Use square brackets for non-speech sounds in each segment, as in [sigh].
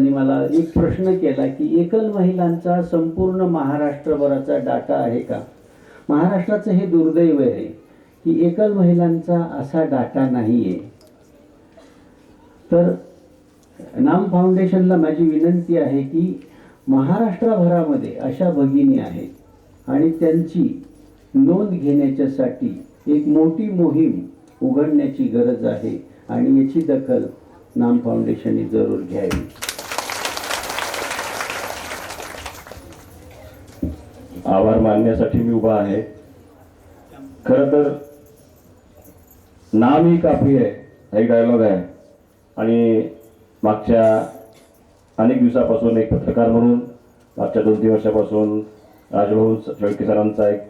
त्यांनी मला एक प्रश्न केला की एकल महिलांचा संपूर्ण महाराष्ट्रभराचा डाटा आहे का? महाराष्ट्राचं हे दुर्दैव आहे की एकल महिलांचा असा डाटा नाही आहे तर नाम फाउंडेशनला माझी विनंती आहे की महाराष्ट्रभरामध्ये अशा भगिनी आहेत आणि त्यांची नोंद घेण्याच्यासाठी एक मोठी मोहीम उघडण्याची गरज आहे आणि याची दखल नाम फाउंडेशनने जरूर घ्यावी. आभार मानण्यासाठी मी उभा आहे. खर तर नाम ही काफी आहे हा एक डायलॉग आहे. आणि मागच्या अनेक दिवसापासून एक पत्रकार म्हणून मागच्या दोन तीन वर्षापासून राजभाऊ शेळके सरांचा एक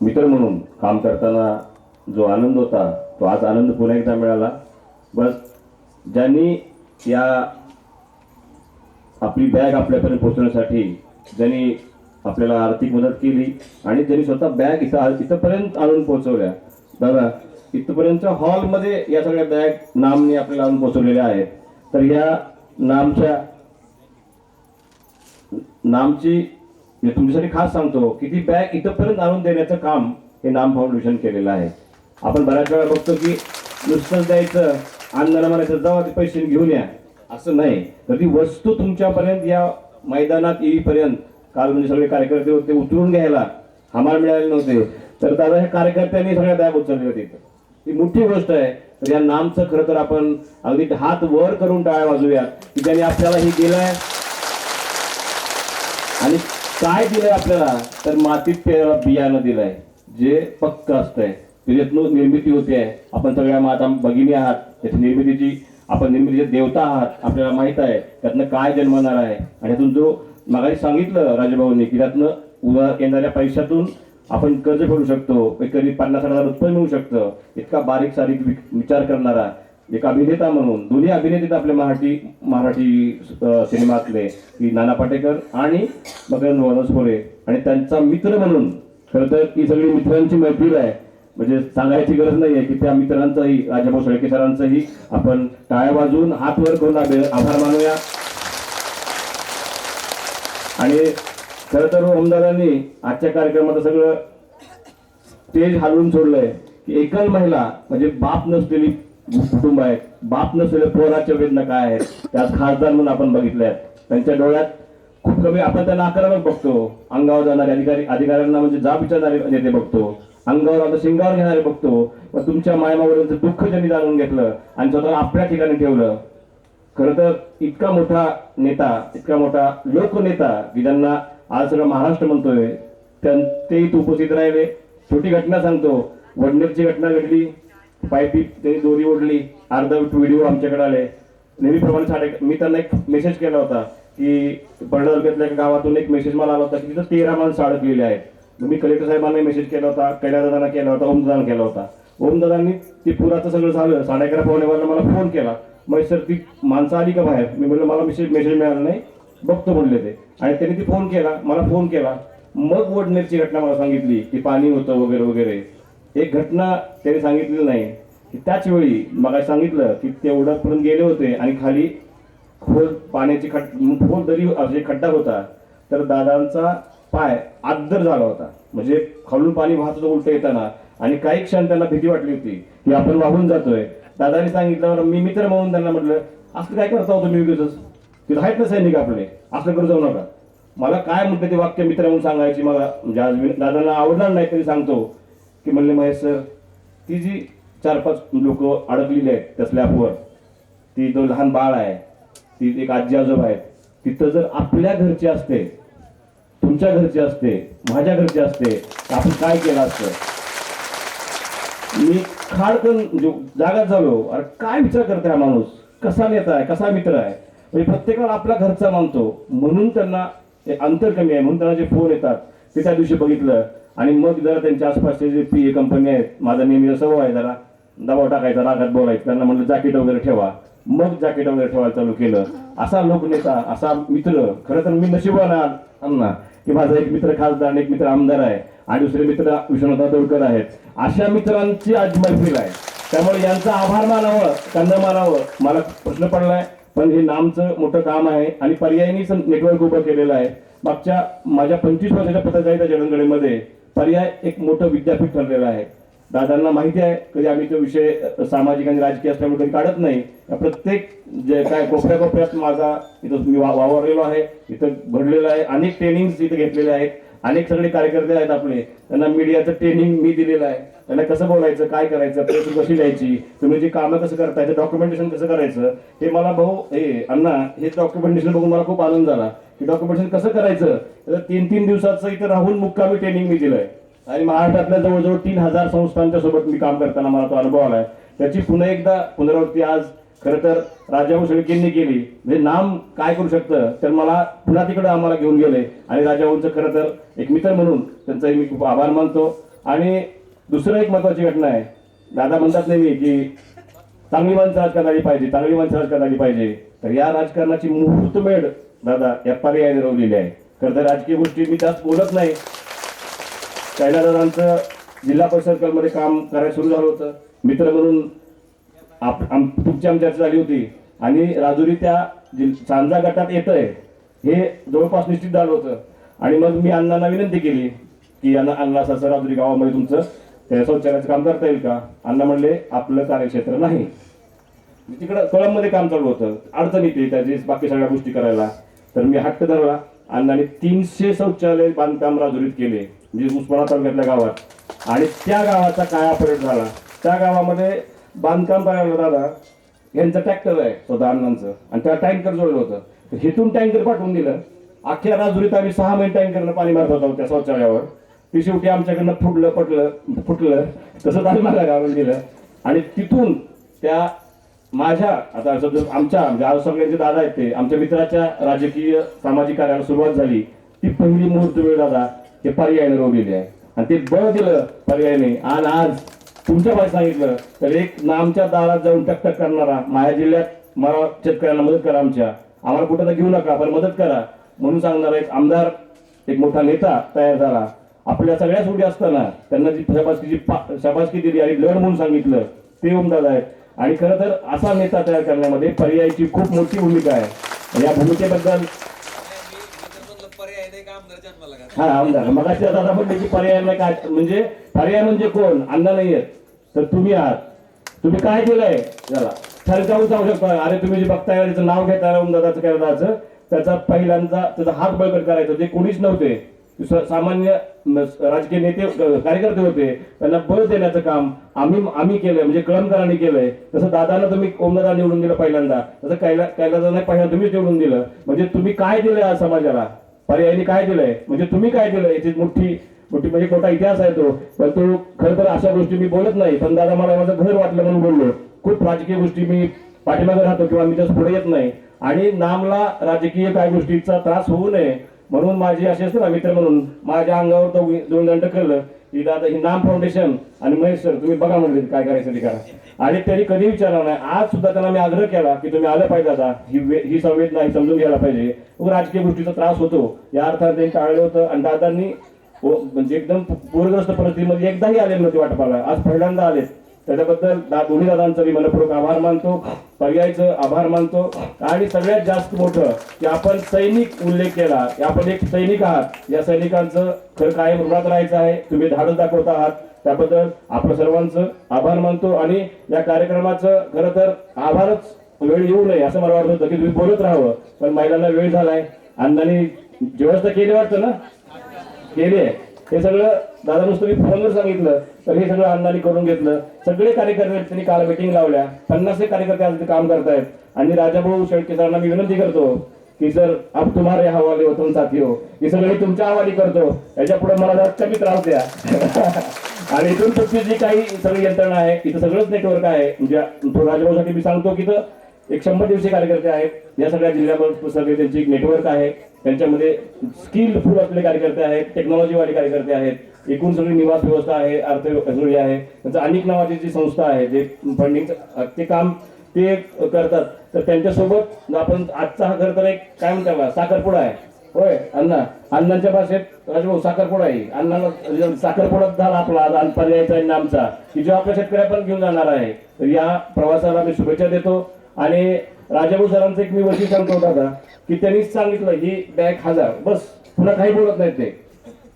मित्र म्हणून काम करताना जो आनंद होता तो आज आनंद पुन्हा एकदा मिळाला. बस ज्यांनी या आपली बॅग आपल्यापर्यंत पोहोचण्यासाठी ज्यांनी आपल्याला आर्थिक मदत केली आणि त्यांनी स्वतः बॅग इथं इथंपर्यंत आणून पोहोचवल्या. दादा इथपर्यंत हॉलमध्ये या सगळ्या बॅग नामने आपल्याला आणून पोहोचवलेल्या आहेत. तर या नामच्या नामची मी तुमच्यासाठी खास सांगतो की ती बॅग इथंपर्यंत आणून देण्याचं काम हे नाम फाउंडेशन केलेलं आहे. आपण बऱ्याच वेळा बघतो की नुसतंच द्यायचं अन्नाला म्हणायचं जावा ते पैसे घेऊन या. असं नाही. तर ती वस्तू तुमच्यापर्यंत या मैदानात येईपर्यंत काल म्हणजे सगळे कार्यकर्ते होते उतरून घ्यायला हमाल मिळाले नव्हते. तर दादा ह्या कार्यकर्त्यांनी सगळ्या बॅग उचलल्या होत्या ही मोठी गोष्ट आहे. तर या नामचं खरं तर आपण अगदी हात वर करून टाळ्या वाजूया की त्यांनी आपल्याला हे दिलंय. आणि काय दिलंय आपल्याला? तर मातीत पेरलेलं बियाणं दिलंय जे पक्क असतंय. त्याच्यातून निर्मिती होते आपण सगळ्या माता भगिनी आहात त्याची निर्मितीची आपण निर्मितीचे देवता आहात आपल्याला माहीत आहे त्यातनं काय जन्मणार आहे. आणि यातून जो मागाशी सांगितलं राजभाऊंनी की त्यातनं उद्या येणाऱ्या पैशातून आपण कर्ज फेडू शकतो. कधी पन्नास हजार उत्पन्न मिळू शकतं. इतका बारीक सारीक वि- विचार करणारा एक अभिनेता म्हणून दोन्ही अभिनेते आपले मराठी मराठी सिनेमातले की नाना पाटेकर आणि मगन वनस्फोरे आणि त्यांचा मित्र म्हणून खरं तर ही सगळी मित्रांची मैफिल आहे. म्हणजे सांगायची गरज नाही आहे की त्या मित्रांचंही राजाभाऊ सळके सरांचंही आपण टाळ्या वाजून हात वर करून आभार मानूया. आणि खरं तर ओमदादांनी आजच्या कार्यक्रमात सगळं स्टेज हलवून सोडलंय की एकल महिला म्हणजे बाप नसलेली कुटुंब आहेत बाप नसलेले पोराच्या वेदना काय आहेत? त्यात खासदार म्हणून आपण बघितले आहेत त्यांच्या डोळ्यात खूप कमी आपण त्यांना आकारावर बघतो. अंगावर जाणारे अधिकारी अधिकाऱ्यांना म्हणजे जाब विचारणारे म्हणजे नेते बघतो. अंगावर आता शिंगावर घेणारे बघतो. मग तुमच्या मायमावरील दुःख ज्यांनी जाणून घेतलं आणि स्वतः आपल्या ठिकाणी ठेवलं खरं तर इतका मोठा नेता इतका मोठा लोकनेता की ज्यांना आज सगळं महाराष्ट्र म्हणतोय त्यां- ते उपस्थित राहिले. छोटी घटना सांगतो. वडनेरची घटना घडली. पायपी त्यांनी दोरी ओढली. अर्धा व्हिडिओ आमच्याकडे आले. नेहमीप्रमाणे साडे मी त्यांना एक मेसेज केला होता की परडा तालुक्यातल्या गावातून एक मेसेज मला आला होता की तिथं तेरा माणसं अडकलेली आहेत. मी कलेक्टर साहेबांना मेसेज केला होता कैलासदादांना केला होता ओमदादांना केला होता. ओमदादांनी ते पुराचं सगळं झालं साडे अकरा पावणे बाराला मला फोन केला. मग सर ती माणसं आली का बाहेर? मी म्हटलं मला मेसेज मेसेज मिळाला नाही. बघतो म्हणले ते. आणि त्यांनी ती फोन केला. मला फोन केला. मग वडनेरची घटना मला सांगितली की पाणी होतं वगैरे वगैरे. एक घटना त्याने सांगितलेली नाही. की त्याच वेळी मग सांगितलं की तेवढं पर्यंत गेले होते आणि खाली खोल पाण्याची खड खोल दरी म्हणजे खड्डा होता तर दादांचा पाय आदर झाला होता. म्हणजे खालून पाणी वाहत होतं उलटं येताना. आणि काही क्षण त्यांना भीती वाटली होती की आपण वाहून जातोय. दादाने सांगितलं मी मित्र म्हणून त्यांना म्हटलं असं काय करता होतो मी उगीच तिथं आहेत ना सैनिक आपले. असं करू जाऊ नका. मला काय म्हणतं ते वाक्य मित्र म्हणून सांगायची मला म्हणजे आज दादांना आवडणार नाही तरी सांगतो की म्हणले महेश सर ती जी चार पाच लोक अडकलेली आहेत त्या स्लॅबवर ती जो लहान बाळ आहे ती एक आजी आजोबा आहे तिथं जर आपल्या घरची असते तुमच्या घरची असते माझ्या घरची असते तर आपण काय केलं असतं? मी खाडकन जो- जागाच झालो. अरे काय विचार करते हा माणूस? कसा नेता आहे? कसा मित्र आहे? म्हणजे प्रत्येकाला आपला घरचा मानतो. म्हणून त्यांना अंतर कमी आहे. म्हणून त्यांना जे फोन येतात ते त्या दिवशी बघितलं. आणि मग जरा त्यांच्या आसपासचे जे पी ए कंपनी आहेत माझा नेहमी सवय आहे जरा दबाव टाकायचा रागात बोलायचं. त्यांना म्हटलं जॅकेट वगैरे ठेवा. मग जॅकेट वगैरे ठेवायला चालू केलं. असा लोकनेता असा मित्र. खरं तर मी नशीब आहे अण्णा की माझा एक मित्र खासदार आणि एक मित्र आमदार आहे. आणि दुसरे मित्र विश्वनाथ तोडकर आहेत. अशा मित्रांची आज मैफिल आहे. त्यामुळे यांचं आभार मानावं त्यांना मानावं. मला प्रश्न पडलाय पण हे नामचं मोठं काम आहे आणि पर्यायी नेटवर्क उभं केलेलं आहे. मागच्या माझ्या पंचवीस वर्षाच्या पत्रकारिता जडणघडीमध्ये पर्याय एक मोठं विद्यापीठ ठरलेलं आहे. दादांना माहिती आहे कधी आम्ही तो विषय सामाजिक आणि राजकीय असल्यामुळे कधी काढत नाही. प्रत्येक जे काय कोपऱ्या कोपऱ्यात माझा इथं मी वा- वावरलेलो आहे इथं घडलेलं आहे. अनेक ट्रेनिंग इथे घेतलेले आहेत. अनेक सगळे कार्यकर्ते आहेत आपले. त्यांना मीडियाचं ट्रेनिंग मी दिलेलं आहे. त्यांना कसं बोलायचं काय करायचं प्रेस कशी द्यायची तुम्ही जी कामं कसं करताय ते डॉक्युमेंटेशन कसं करायचं हे मला भाऊ हे अण्णा हे डॉक्युमेंटेशन बघून मला खूप आनंद झाला. की डॉक्युमेंटेशन कसं करायचं तर तीन तीन दिवसाचं इथं राहून मुक्कामी ट्रेनिंग मी दिलंय. आणि महाराष्ट्रातल्या जवळजवळ तीन हजार संस्थांच्या सोबत मी काम करताना मला तो अनुभव आलाय. त्याची पुन्हा एकदा पुनरावृत्ती आज खरं तर राजाभाऊ शेळकेंनी केली. म्हणजे नाम काय करू शकतं तर मला पुन्हा तिकडे आम्हाला घेऊन गेले. आणि राजाभाऊंचं खरं तर एक मित्र म्हणून त्यांचाही मी खूप आभार मानतो. आणि दुसरं एक महत्वाची घटना आहे. दादा म्हणतात नेहमी की चांगली माणसं राजकारण आली पाहिजे चांगली माणसं राजकारण आली पाहिजे. तर या राजकारणाची मुहूर्तमेढ दादा या पर्यायाने रोवलेली आहे. खरं तर राजकीय गोष्टी मी जास्त बोलत नाही. कैलादादांचं जिल्हा परिषदमध्ये काम करायला सुरू झालं होतं. मित्र म्हणून आप आम तुमची आमची चर्चा झाली होती. आणि राजुरी त्या सांजा गटात येत आहे हे जवळपास निश्चित झालं होतं. आणि मग मी अण्णांना विनंती केली की अण्णा अण्णा असं राजुरी गावामध्ये तुमचं त्या शौचालयाचं काम करता येईल का? अण्णा म्हणले आपलं कार्यक्षेत्र नाही. तिकडं कळममध्ये काम चालू होतं. अडचण येते त्याची बाकी सगळ्या गोष्टी करायला. तर मी हट्ट धरला. अण्णाने तीनशे शौचालय बांधकाम राजुरीत केले म्हणजे उस्मानाबाद तालुक्यातल्या गावात. आणि त्या गावाचा काय परेड झाला. त्या गावामध्ये बांधकाम करायला दादा. यांचं ट्रॅक्टर आहे स्वतः अण्णांचं आणि त्या टँकर जोडलं होतं. तर हिथून टँकर पाठवून दिलं. अख्ख्या राजुरीत आम्ही सहा महिने टँकरनं पाणी मारत होतो त्या शौचालयावर. ती शेवटी आमच्याकडनं फुटलं पटलं फुटलं. तसं आम्ही मला गावून दिलं. आणि तिथून त्या माझ्या आता आमच्या म्हणजे सगळ्यांचे दादा आहेत ते आमच्या मित्राच्या राजकीय सामाजिक कार्याला सुरुवात झाली. ती पहिली मुहूर्त वेळ दादा हे पर्यायाने रोवलेली आहे. आणि ते बळ दिलं पर्यायाने. आणि आज तुमच्या भाषेत सांगितलं तर एक नामच्या दारात जाऊन टकटक करणारा माझ्या जिल्ह्यात मला शेतकऱ्यांना मदत करा आमच्या. आम्हाला कुठं तर घेऊ नका पण मदत करा. म्हणून सांगणारा एक आमदार एक मोठा नेता तयार झाला. आपल्या सगळ्या सुटी असताना त्यांना जी शाबासकीची शाबासकी दिली आणि लढ म्हणून सांगितलं ते उमदाद आहे आणि खरं तर असा नेता तयार करण्यामध्ये पर्यायची खूप मोठी भूमिका आहे. या भूमिकेबद्दल हा आमदार. मग दादा पर्याय नाही काय म्हणजे पर्याय म्हणजे कोण? अण्णा नाही आहेत तर तुम्ही आहात. तुम्ही काय केलंय? त्याला ठरकावून जाऊ शकता. अरे तुम्ही जे बघताय त्याचं नाव घेताय दादाचं काय दादाचं त्याचा पहिल्यांदा त्याचा हात बळकट करायचा. ते कोणीच नव्हते सामान्य राजकीय नेते कार्यकर्ते होते. त्यांना बळ देण्याचं काम आम्ही आम्ही केलंय. म्हणजे कळमकरांनी केलंय. तसं दादाला तुम्ही ओमदादा निवडून दिलं पहिल्यांदा. तसं कैला कैलादांना पहिल्यांदा तुम्हीच निवडून दिलं. म्हणजे तुम्ही काय दिलंय समाजाला? पर्यायाने काय दिलंय? म्हणजे तुम्ही काय दिलंय? याची मोठी मोठी म्हणजे मोठा इतिहास आहे तो. पण तो खरं तर अशा गोष्टी मी बोलत नाही. पण दादा मला माझं घर वाटलं म्हणून बोललो. खूप राजकीय गोष्टी मी पाठीमागे राहतो किंवा मी त्याच पुढे येत नाही. आणि नामला राजकीय काय गोष्टीचा त्रास होऊ नये म्हणून माझी अशी असते ना मित्र म्हणून माझ्या अंगावर तो दोन दंड कळलं की दादा ही नाम फाउंडेशन आणि महेश सर तुम्ही बघा म्हणले काय करायचं ते करा. आणि त्यांनी कधी विचारलं नाही. आज सुद्धा त्यांना मी आग्रह केला की तुम्ही आलं पाहिजे दादा. ही ही संवेदना ही समजून घ्यायला पाहिजे. राजकीय गोष्टीचा त्रास होतो. या अर्थाने त्यांनी टाळलं होतं. आणि दादांनी हो, म्हणजे एकदम पूरग्रस्त परिस्थितीमध्ये म्हणजे एकदाही आले नव्हते वाटपाला. आज पहिल्यांदा आले. त्याच्याबद्दल दा- दोन्ही दादांचा मी मनपूर्वक आभार मानतो पर्यायचं आभार मानतो. आणि सगळ्यात जास्त मोठं की आपण सैनिक उल्लेख केला आपण एक सैनिक आहात. या सैनिकांचं खरं कायम ऋणात राहायचं आहे. तुम्ही धाडस दाखवत आहात. त्याबद्दल आपलं सर्वांचं आभार मानतो. आणि या कार्यक्रमाचं खरं तर आभारच वेळ येऊ नये असं मला वाटत. होतं की तुम्ही बोलत राहावं. पण महिलांना वेळ झालाय. अण्णांनी व्यवस्था केली वाटतं ना? केले हे सगळं दादा नुसतं मी फोनवर सांगितलं तर हे सगळं अण्णांनी करून घेतलं. सगळे कार्यकर्ते त्यांनी काल मिटिंग लावल्या. पन्नास कार्यकर्ते आज काम करतायत. आणि राजाभाऊ शेळके सरांना मी विनंती करतो की सर आप तुम्हारे हवाले हो तुम साथी हो. ही सगळी तुमच्या हवाली करतो. याच्यापुढे मला जरा कमी त्रास द्या. [laughs] आणि इथून तुमची जी काही सगळी यंत्रणा आहे इथं सगळंच नेटवर्क आहे. म्हणजे राजाभाऊसाठी मी सांगतो की इथं एक शंभर दिवसीय कार्यकर्ते आहेत. या सगळ्या जिल्ह्यामध्ये सगळे त्यांची एक नेटवर्क आहे. त्यांच्यामध्ये स्किलफुल असलेले कार्यकर्ते आहेत टेक्नॉलॉजीवाले कार्यकर्ते आहेत एकूण सगळी निवास व्यवस्था आहे अर्थ आहे. त्यांचं अनेक नावाची जी संस्था आहे जे फंडिंग ते काम ते करतात. तर त्यांच्यासोबत आपण आजचा हा खरं तर एक काय म्हणता साखरपुडा आहे. होय अण्णा. अण्णांच्या भाषेत राजभाऊ साखरपुडा आहे. अण्णाला म्हणजे साखरपुडा झाला आपला आज आणि पर्यायचा आहे नामचा की जो आपल्या शेतकऱ्या पण घेऊन जाणार आहे. तर या प्रवासाला मी शुभेच्छा देतो. आणि राजाभाऊ सरांचं एक मी वशी सांगतो दादा की त्यांनीच सांगितलं ही बॅग हजार. बस पुन्हा काही बोलत नाहीत ते.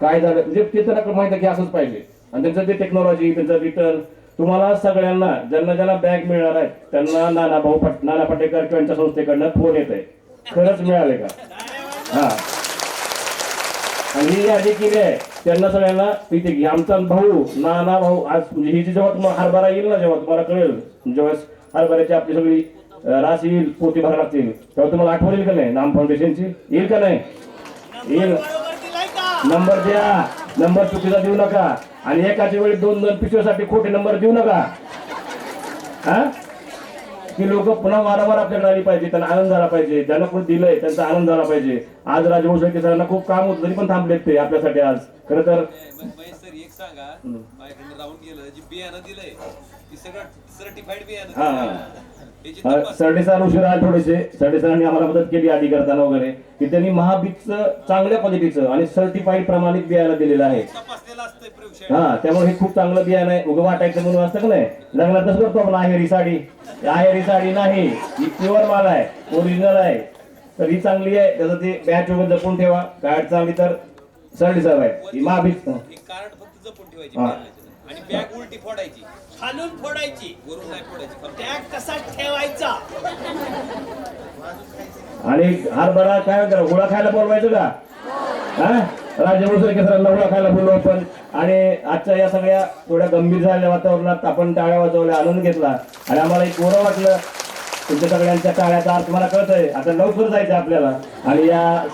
काय झालं? म्हणजे ते त्यांना माहिती आहे की असंच पाहिजे. आणि त्यांचं ते टेक्नॉलॉजी त्यांचं रिटर्न तुम्हाला सगळ्यांना ज्यांना ज्यांना बॅग मिळणार आहेत त्यांना नाना भाऊ पट नाना पाटेकर किंवा यांच्या संस्थेकडनं फोन येत आहे खरंच मिळाले का? हा. आणि ही यादी केली आहे. त्यांना सगळ्यांना इथे आमचा भाऊ नाना भाऊ आज म्हणजे ही जेव्हा तुम्हाला हरभरा येईल ना जेव्हा तुम्हाला कळेल जेव्हा हरभऱ्याची आपली सगळी रास येईल पोती भरायला लागतील. तेव्हा तुम्हाला आठवण येईल का नाही? नाम फाउंडेशनची येईल का नाही? येईल. नंबर द्या. नंबर चुकीचा देऊ नका. आणि एकाच्या वेळी दोन दोन पिशव्यासाठी खोटे नंबर देऊ नका. हा? की लोक पुन्हा वारंवार आपल्याकडे आली पाहिजे. त्यांना आनंद झाला पाहिजे. ज्यांना कोणी दिलंय त्यांचा आनंद झाला पाहिजे. आज राजभाऊ शेळके सरांना खूप काम होतं तरी पण थांबलेत ते आपल्यासाठी आज. खरं तर एक सांगा. राहून गेलं. जे बियाणं दिलंय सर्टिफाईड बियाणं सरडेसर उशीर थोडेसे सरडेसरांनी आम्हाला मदत केली आधी करताना वगैरे की त्यांनी महाबीजचं चांगल्या क्वालिटीचं आणि सर्टिफाईड प्रमाणित बियाणं दिलेलं आहे. हा त्यामुळे हे खूप चांगलं बियाणं आहे. उगं वाटायचं म्हणून असतं का नाही? लग्नात कसं करतो आपण आहेरी साडी. आहेरी साडी नाही. ही प्युअर माल आहे. ओरिजिनल आहे. तर ही चांगली आहे. त्याचं ते बॅच वगैरे जपून ठेवा. गाठ चांगली तर सरडेसर आहे ही महाबीज कार्ड फक्त जपून ठेवायची. बियाणाची. आणि बॅग उलटी फोडायची. खालून फोडायची. वरून नाही फोडायची टॅग कसा ठेवायचा? आणि हरभरा काय म्हणतात? गुळा खायला बोलवायचं का? हा? राजभूषण केसरांना गुळा खायला बोललो आपण. आणि आजच्या या सगळ्या थोड्या गंभीर झालेल्या वातावरणात आपण टाळ्या वाजवल्या आनंद घेतला. आणि आम्हाला एक बरं वाटलं. तुमच्या सगळ्यांच्या टाळ्याचा अर्थ मला कळत आहे आता लवकर जायचं आपल्याला. आणि या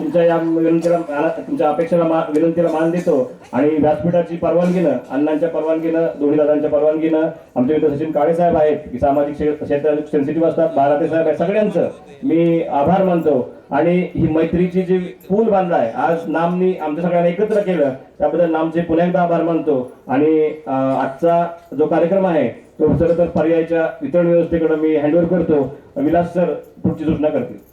तुमच्या या विनंतीला तुमच्या अपेक्षेला मा- विनंतीला मान देतो. आणि व्यासपीठाची परवानगीनं अण्णांच्या परवानगीनं दोन्ही दादांच्या परवानगीनं आमचे मित्र सचिन काळे साहेब आहेत की सामाजिक क्षेत्र सेन्सिटिव्ह असतात बाराते साहेब आहेत सगळ्यांचं मी आभार मानतो. आणि ही मैत्रीची जी पूल बांधलाय आज नामनी आमच्या सगळ्यांना एकत्र केलं त्याबद्दल नामचे पुन्हा एकदा आभार मानतो. आणि आजचा जो कार्यक्रम आहे तो खरं तर पर्यायाच्या वितरण व्यवस्थेकडे मी हँडओव्हर करतो. विलास सर पुढची सूचना करतील.